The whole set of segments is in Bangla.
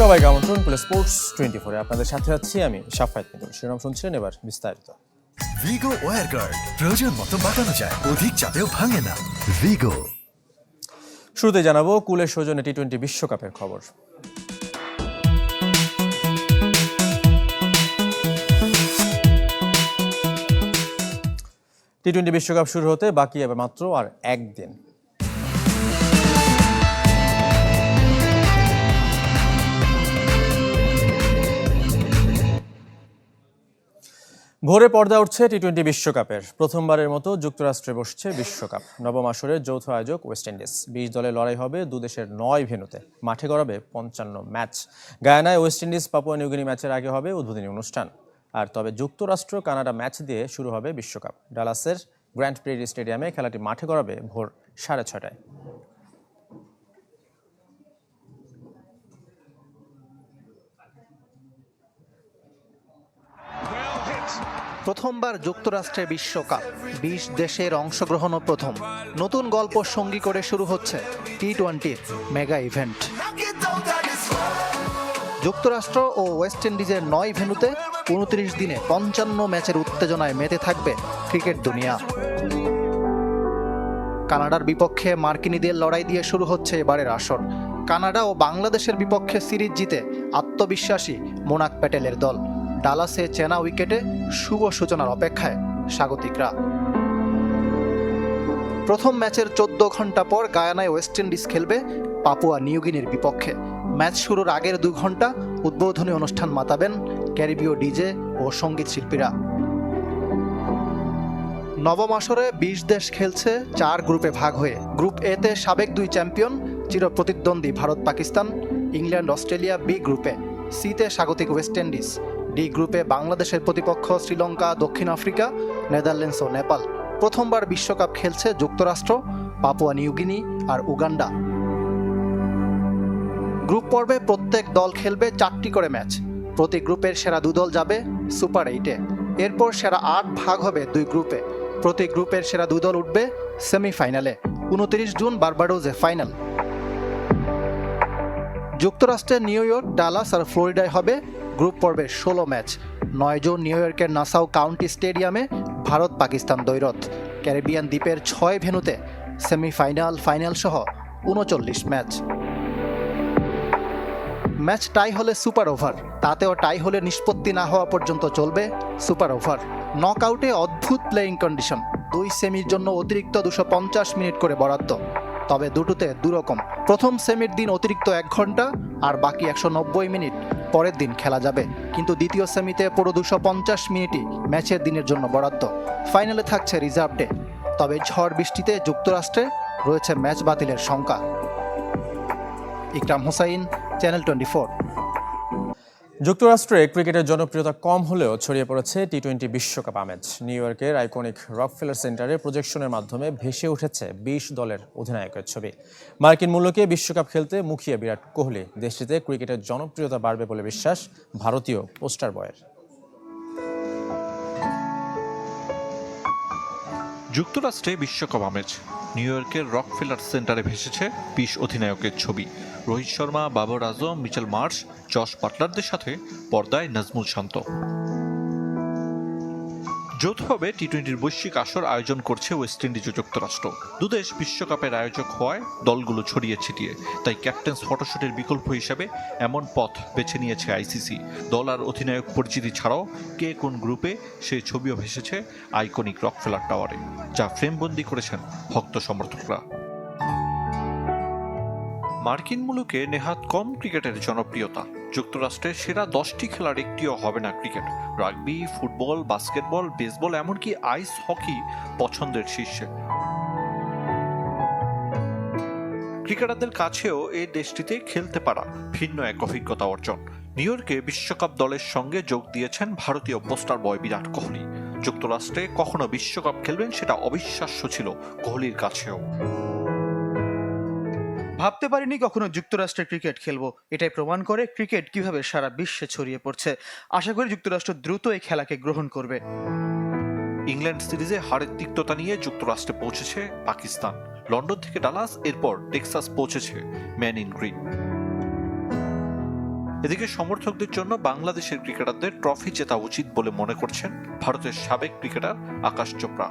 সবাইকে আমন্ত্রণ প্লে স্পোর্টস টোয়েন্টি ফোরে আপনাদের সাথে আছি আমি সাফায়ত মিতুল শিরোনাম শুনছিলেন এবার বিস্তারিত। ভিগো ওয়ার গার্ড প্রয়োজন মতো বাঁকানো যায় অধিক চাপেও ভাঙে না। ভিগো শুরুতে জানাব কুলের সৌজন্যে টি টোয়েন্টি বিশ্বকাপের খবর। টি টোয়েন্টি বিশ্বকাপ শুরু হতে বাকি এবার মাত্র আর একদিন। ভোরে পর্দা উঠছে টি টোয়েন্টি বিশ্বকাপের। প্রথমবারের মতো যুক্তরাষ্ট্রে বসছে বিশ্বকাপ। নবম আসরের যৌথ আয়োজক ওয়েস্ট ইন্ডিজ। বিশ দলে লড়াই হবে দেশের নয় ভেনুতে মাঠে গড়াবে পঞ্চান্ন match. গায়ানায় West Indies, Papua New Guinea ম্যাচের আগে হবে উদ্বোধনী অনুষ্ঠান। আর তবে যুক্তরাষ্ট্র, কানাডা ম্যাচ দিয়ে শুরু হবে বিশ্বকাপ। ডালাসের গ্র্যান্ড প্রেরি স্টেডিয়ামে খেলাটি মাঠে গড়াবে ভোর সাড়ে ছটায় প্রথমবার যুক্তরাষ্ট্রে বিশ্বকাপ। বিশ দেশের অংশগ্রহণও প্রথম। নতুন গল্প সঙ্গী করে শুরু হচ্ছে টি টোয়েন্টির মেগা ইভেন্ট। যুক্তরাষ্ট্র ও ওয়েস্ট ইন্ডিজের নয় ভেন্যুতে উনত্রিশ দিনে পঞ্চান্ন ম্যাচের উত্তেজনায় মেতে থাকবে ক্রিকেট দুনিয়া। কানাডার বিপক্ষে মার্কিনীদের লড়াই দিয়ে শুরু হচ্ছে এবারের আসর। কানাডা ও বাংলাদেশের বিপক্ষে সিরিজ জিতে আত্মবিশ্বাসী মোনাক প্যাটেলের দল। ডালাসে চেনা উইকেটে শুভ সূচনার অপেক্ষায় স্বাগতিকরা। প্রথম ম্যাচের চোদ্দ ঘণ্টা পর গায়ানায় ওয়েস্ট ইন্ডিজ খেলবে পাপুয়া নিউগিনির বিপক্ষে। ম্যাচ শুরুর আগের দু ঘণ্টা উদ্বোধনী অনুষ্ঠান মাতাবেন ক্যারিবীয় ডিজে ও সংগীত শিল্পীরা। নবম আসরে বিশ দেশ খেলছে চার গ্রুপে ভাগ হয়ে। গ্রুপ এতে সাবেক দুই champion চিরপ্রতিদ্বন্দ্বী Bharat Pakistan England Australia B গ্রুপে। সিতে স্বাগতিক ওয়েস্ট ইন্ডিজ। ডি গ্রুপে বাংলাদেশের প্রতিপক্ষ শ্রীলঙ্কা, দক্ষিণ আফ্রিকা, নেদারল্যান্ডস ও নেপাল। প্রথমবার বিশ্বকাপ খেলছে যুক্তরাষ্ট্র, পাপুয়া নিউগিনি আর উগান্ডা। গ্রুপ পর্বে প্রত্যেক দল খেলবে চারটি করে ম্যাচ। প্রতি গ্রুপের সেরা দুদল যাবে সুপার এইটে। এরপর সেরা আট ভাগ হবে দুই গ্রুপে। প্রতি গ্রুপের সেরা দুদল উঠবে সেমিফাইনালে। উনত্রিশ জুন বার্বাডোজে ফাইনাল। যুক্তরাষ্ট্রের নিউ ইয়র্ক, ডালাস আর ফ্লোরিডায় হবে গ্রুপ পর্বের ষোলো ম্যাচ। নয় জুন নিউ ইয়র্কের নাসাউ কাউন্টি স্টেডিয়ামে ভারত পাকিস্তান দ্বৈরথ। ক্যারিবিয়ান দ্বীপের ছয় ভেন্যুতে সেমিফাইনাল ফাইনাল সহ উনচল্লিশ ম্যাচ। ম্যাচ টাই হলে সুপার ওভার। তাতেও টাই হলে নিষ্পত্তি না হওয়া পর্যন্ত চলবে সুপার ওভার। নকআউটে অদ্ভুত প্লেয়িং কন্ডিশন। দুই সেমির জন্য অতিরিক্ত দুশো পঞ্চাশ মিনিট করে বরাদ্দ। তবে দুটোতে দুরকম। প্রথম সেমির দিন অতিরিক্ত এক ঘণ্টা আর বাকি একশো নব্বই মিনিট পরের দিন খেলা যাবে। কিন্তু দ্বিতীয় সেমিতে পুরো দুশো পঞ্চাশ মিনিটই ম্যাচের দিনের জন্য বরাদ্দ। ফাইনালে থাকছে রিজার্ভ ডে। তবে ঝড় বৃষ্টিতে যুক্তরাষ্ট্রে রয়েছে ম্যাচ বাতিলের শঙ্কা। ইকরাম হোসাইন, চ্যানেল টোয়েন্টি যুক্তরাষ্ট্রে ক্রিকেটের জনপ্রিয়তা কম হলেও ছড়িয়ে পড়েছে টি টোয়েন্টি বিশ্বকাপ আমেজ। নিউ ইয়র্কের আইকনিক রকফেলার সেন্টারে প্রজেকশনের মাধ্যমে ভেসে উঠেছে বিশ দলের অধিনায়কের ছবি। মার্কিন মূল্যকে বিশ্বকাপ খেলতে মুখিয়ে বিরাট কোহলি, দেশটিতে ক্রিকেটের জনপ্রিয়তা বাড়বে বলে বিশ্বাস ভারতীয় পোস্টার বয়ের। যুক্তরাষ্ট্রে বিশ্বকাপ আমেজ। নিউ ইয়র্কের রকফেলার সেন্টারে ভেসেছে বিশ অধিনায়কের ছবি। Rohit Sharma, Babar Azam, Mitchell Marsh, Josh পাটলারদের সাথে পর্দায় নাজমুল শান্ত। যৌথভাবে টি টোয়েন্টির বৈশ্বিক আসর আয়োজন করছে ওয়েস্ট ইন্ডিজ ও যুক্তরাষ্ট্র দুদেশ বিশ্বকাপের আয়োজক হওয়ায় দলগুলো ছড়িয়ে ছিটিয়ে, তাই ক্যাপ্টেন্স ফটোশুটের বিকল্প হিসাবে এমন পথ বেছে নিয়েছে আইসিসি। দল আর অধিনায়ক পরিচিতি ছাড়াও কে কোন গ্রুপে সে ছবিও ভেসেছে আইকনিক রকফেলার টাওয়ারে, যা ফ্রেমবন্দি করেছেন ভক্ত সমর্থকরা। মার্কিন মুলুকে নেহাত কম ক্রিকেটের জনপ্রিয়তা। যুক্তরাষ্ট্রের সেরা দশটি খেলার একটিও হবে না cricket. Rugby, football, basketball, baseball, এমনকি আইস হকি পছন্দের শীর্ষে। ক্রিকেটারদের কাছেও এই দেশটিতে খেলতে পারা ভিন্ন এক অভিজ্ঞতা অর্জন। নিউ ইয়র্কে বিশ্বকাপ দলের সঙ্গে যোগ দিয়েছেন ভারতীয় পোস্টার বয় বিরাট কোহলি। যুক্তরাষ্ট্রে কখনো বিশ্বকাপ খেলবেন সেটা অবিশ্বাস্য ছিল কোহলির কাছেও। ভাবতে পারিনি কখনো যুক্তরাষ্ট্রে ক্রিকেট খেলব। এটাই প্রমাণ করে ক্রিকেট কীভাবে সারা বিশ্বে ছড়িয়ে পড়ছে। আশা করি যুক্তরাষ্ট্র দ্রুত এই খেলাকে গ্রহণ করবে। ইংল্যান্ড সিরিজে হারের তিক্ততা নিয়ে যুক্তরাষ্ট্রে পৌঁছেছে পাকিস্তান। লন্ডন থেকে ডালাস, এরপর টেক্সাস পৌঁছেছে ম্যান ইন গ্রিন। এদিকে সমর্থকদের জন্য বাংলাদেশের ক্রিকেটারদের ট্রফি জেতা উচিত বলে মনে করছেন ভারতের সাবেক cricketer Akash Chopra.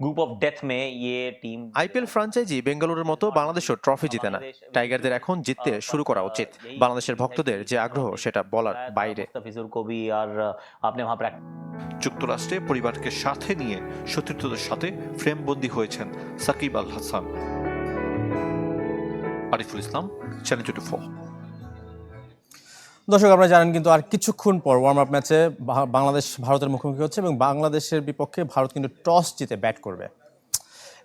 Group of death মে ইয়ে টিম আইপিএল ফ্রাঞ্চাইজি বেঙ্গালুরুর মতো বাংলাদেশও ট্রফি জিতে না। টাইগারদের এখন জিততে শুরু করা উচিত। বাংলাদেশের ভক্তদের যে আগ্রহ সেটা বলার বাইরে। কবি আর আপনি ভাব যুক্তরাষ্ট্রে পরিবারকে সাথে নিয়ে সতীর্থদের সাথে ফ্রেমবন্দি হয়েছেন সাকিব আল হাসান। আরিফুল ইসলাম চ্যানেল টোয়েন্টি দর্শক, আপনারা জানেন কিন্তু আর কিছুক্ষণ পর ওয়ার্ম আপ ম্যাচে বাংলাদেশ ভারতের মুখোমুখি হচ্ছে এবং বাংলাদেশের বিপক্ষে ভারত কিন্তু টস জিতে ব্যাট করবে।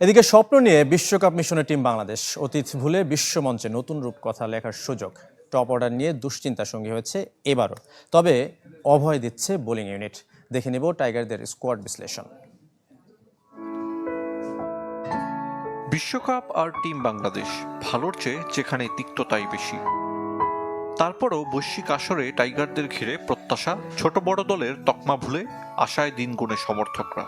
এদিকে স্বপ্ন নিয়ে বিশ্বকাপ মিশনের টিম বাংলাদেশ। অতীত ভুলে বিশ্বমঞ্চে নতুন রূপকথা লেখার সুযোগ। টপ অর্ডার নিয়ে দুশ্চিন্তার সঙ্গী হয়েছে এবারও। তবে অভয় দিচ্ছে বোলিং ইউনিট দেখে নেব টাইগারদের স্কোয়াড বিশ্লেষণ। বিশ্বকাপ আর টিম বাংলাদেশ ভালোর চেয়ে যেখানে তিক্ততাই বেশি। তারপরও বৈশ্বিক আসরে টাইগারদের ঘিরে প্রত্যাশা, ছোট বড় দলের তকমা ভুলে আশায় দিন গুণে সমর্থকরা।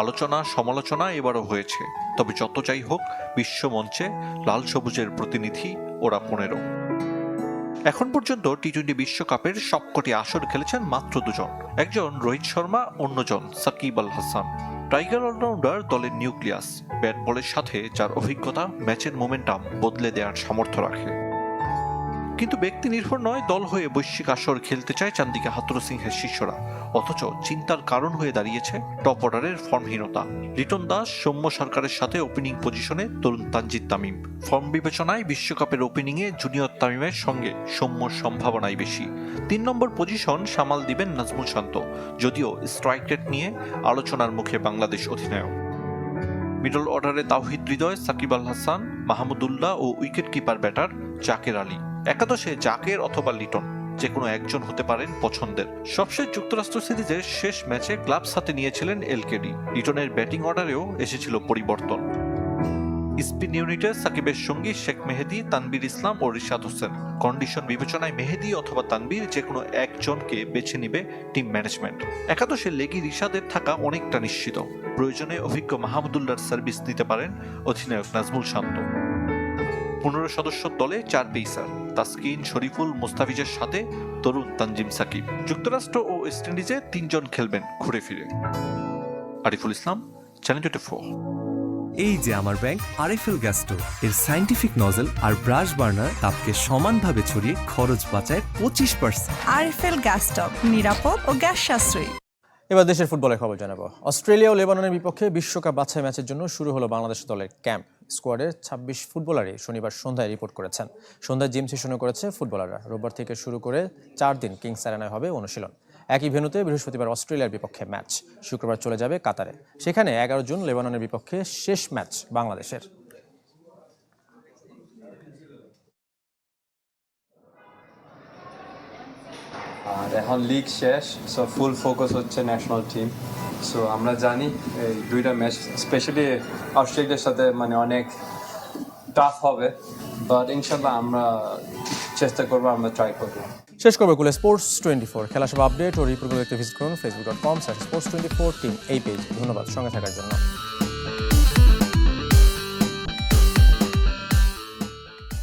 আলোচনা, সমালোচনা এবারও হয়েছে। তবে যত যাই হোক বিশ্বমঞ্চে লাল সবুজের প্রতিনিধি ওরা পনেরো। এখন পর্যন্ত টি টোয়েন্টি বিশ্বকাপের সবকটি আসর খেলেছেন মাত্র দুজন। একজন রোহিত শর্মা, অন্যজন Shakib Al Hasan. Tiger all rounder দলের নিউক্লিয়াস। ব্যাট বলের সাথে যার অভিজ্ঞতা, ম্যাচের মোমেন্টাম বদলে দেওয়ার সামর্থ্য রাখে। কিন্তু ব্যক্তি নির্ভর নয়, দল হয়ে বৈশ্বিক আসর খেলতে চায় চান্দিকা হাতুর সিংহের শিষ্যরা। অথচ চিন্তার কারণ হয়ে দাঁড়িয়েছে টপ অর্ডারের ফর্মহীনতা। লিটন দাস, সৌম্য সরকারের সাথে ওপেনিং পজিশনে তরুণ তানজিদ তামিম। ফর্ম বিবেচনায় বিশ্বকাপের ওপেনিংয়ে জুনিয়র তামিমের সঙ্গে সৌম্যর সম্ভাবনাই বেশি। তিন নম্বর পজিশন সামাল দিবেন নাজমুল শান্ত, যদিও স্ট্রাইক রেট নিয়ে আলোচনার মুখে বাংলাদেশ অধিনায়ক। মিডল অর্ডারে তাওহিদ হৃদয়, সাকিব আল হাসান মাহমুদুল্লাহ ও wicket keeper batter Jaker Ali. একাদশে জাকের অথবা লিটন যে কোনো একজন হতে পারেন পছন্দের। সবশেষ যুক্তরাষ্ট্র সিরিজের শেষ ম্যাচে ক্লাব সাথে নিয়েছিলেন এলকেডি। লিটনের ব্যাটিং অর্ডারেও এসেছিল পরিবর্তন। স্পিন ইউনিটে সাকিবের সঙ্গী শেখ মেহেদি, তানবির ইসলাম ও রিশাদ হোসেন। কন্ডিশন বিবেচনায় মেহেদি অথবা তানবির যে কোনো একজনকে বেছে নিবে টিম ম্যানেজমেন্ট। একাদশে লেগি রিশাদের থাকা অনেকটা নিশ্চিত। প্রয়োজনে অভিজ্ঞ মাহমুদুল্লাহর সার্ভিস নিতে পারেন অধিনায়ক নাজমুল শান্ত। পনেরো সদস্য দলে চার পেসার তাসকিন শরীফুল মুস্তাফিজের সাথে তরুণ তানজিম সাকিব। যুক্তরাষ্ট্র ও ওয়েস্ট ইন্ডিজে তিনজন খেলবেন ঘুরে ফিরে। Ariful Islam channel twenty four এই যে আমার ব্যাংক আরএফএল গ্যাস স্টোভ এর সাইন্টিফিক নজল আর ব্রাশ বার্নার তাপকে সমানভাবে ছড়িয়ে খরচ বাঁচায় পঁচিশ পার্সেন্ট আরএফএল গ্যাস স্টপ নিরাপদ ও গ্যাস সাশ্রয়ী। এবার দেশের ফুটবলের খবর জানাব। অস্ট্রেলিয়া ও লেবাননের বিপক্ষে বিশ্বকাপ বাছাই ম্যাচের জন্য শুরু হলো বাংলাদেশ দলের ক্যাম্প। স্কোয়াডের ছাব্বিশ ফুটবলারই শনিবার সন্ধ্যায় রিপোর্ট করেছেন। সন্ধ্যায় জিম সেশনও করেছে ফুটবলাররা। রোববার থেকে শুরু করে চার দিন কিংস অ্যারেনায় হবে অনুশীলন। একই ভেন্যুতে বৃহস্পতিবার অস্ট্রেলিয়ার বিপক্ষে ম্যাচ। শুক্রবার চলে যাবে কাতারে। সেখানে এগারো জুন লেবাননের বিপক্ষে শেষ ম্যাচ বাংলাদেশের। আর এখন লিগ শেষ সো ফুল ফোকাস হচ্ছে ন্যাশনাল টিম সো আমরা জানি, এই দুইটা ম্যাচ স্পেশালি অস্ট্রেলিয়ার সাথে মানে অনেক টাফ হবে বাট ইনশাল্লাহ আমরা চেষ্টা করব, আমরা ট্রাই করব। শেষ করবে কুলে স্পোর্টস টোয়েন্টি ফোর খেলা সব আপডেট ও রিপোর্টগুলো দেখতে ভিজিট করুন Facebook dot com sports twenty four team এই পেজ ধন্যবাদ, সঙ্গে থাকার জন্য।